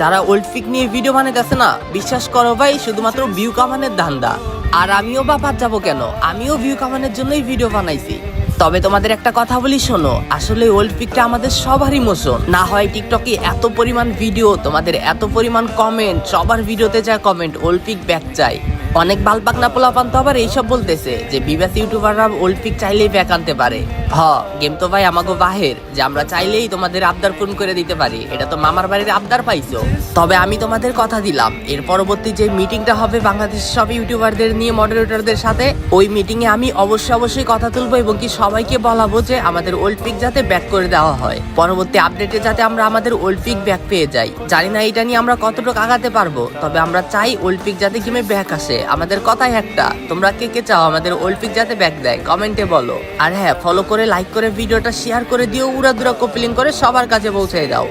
যারা old peak নিয়ে video বানাইতেছে না, বিশ্বাস করো ভাই, শুধুমাত্র ভিউ কামানের ধান্দা। আর আমিও বা বাদ যাব কেন? আমিও ভিউ কামানের জন্যই ভিডিও বানাইছি। তবে তোমাদের একটা কথা বলি, শোনো। আসলে ওল্ড পিকটা আমাদের সবারই ইমোশন না হয় টিকটকে এত পরিমাণ ভিডিও তোমাদের এত পরিমাণ কমেন্ট সবার ভিডিওতে যা কমেন্ট ওল্ড পিক ব্যাক চাই। অনেক বালপাকনা পোলাপান তো আবার এইসব বলতেছে যে বিবাস ইউটিউবাররা ওল্ড পিক চাইলেই ব্যাক আনতে পারে। হ গেম তো ভাই আমাকে বাহের, যে আমরা চাইলেই তোমাদের আবদার পূরণ করে দিতে পারি। এটা তো মামার বাড়ির আবদার পাইছো। তবে আমি তোমাদের কথা দিলাম, এর পরবর্তী যে মিটিংটা হবে বাংলাদেশের সব ইউটিউবারদের নিয়ে মডারেটরদের সাথে, ওই মিটিং এ আমি অবশ্যই অবশ্যই কথা তুলবো এবং কি সবাইকে বলাবো যে আমাদের ওল্ড পিক যাতে ব্যাক করে দেওয়া হয়। পরবর্তী আপডেটে যাতে আমরা আমাদের ওল্ড পিক ব্যাক পেয়ে যাই। জানি না এটা নিয়ে আমরা কতটুকু আগাতে পারব, তবে আমরা চাই ওল্ড পিক যাতে গেমে ব্যাক আসে। আমাদের কথাই একটা। তোমরা কে কে চাও আমাদের অল্পিক যাতে ব্যাক দেয় কমেন্টে বলো। আর হ্যাঁ ফলো করে লাইক করে, ভিডিওটা শেয়ার করে দিও, উড়াদুরা কপিলিং করে সবার কাছে পৌঁছে দাও।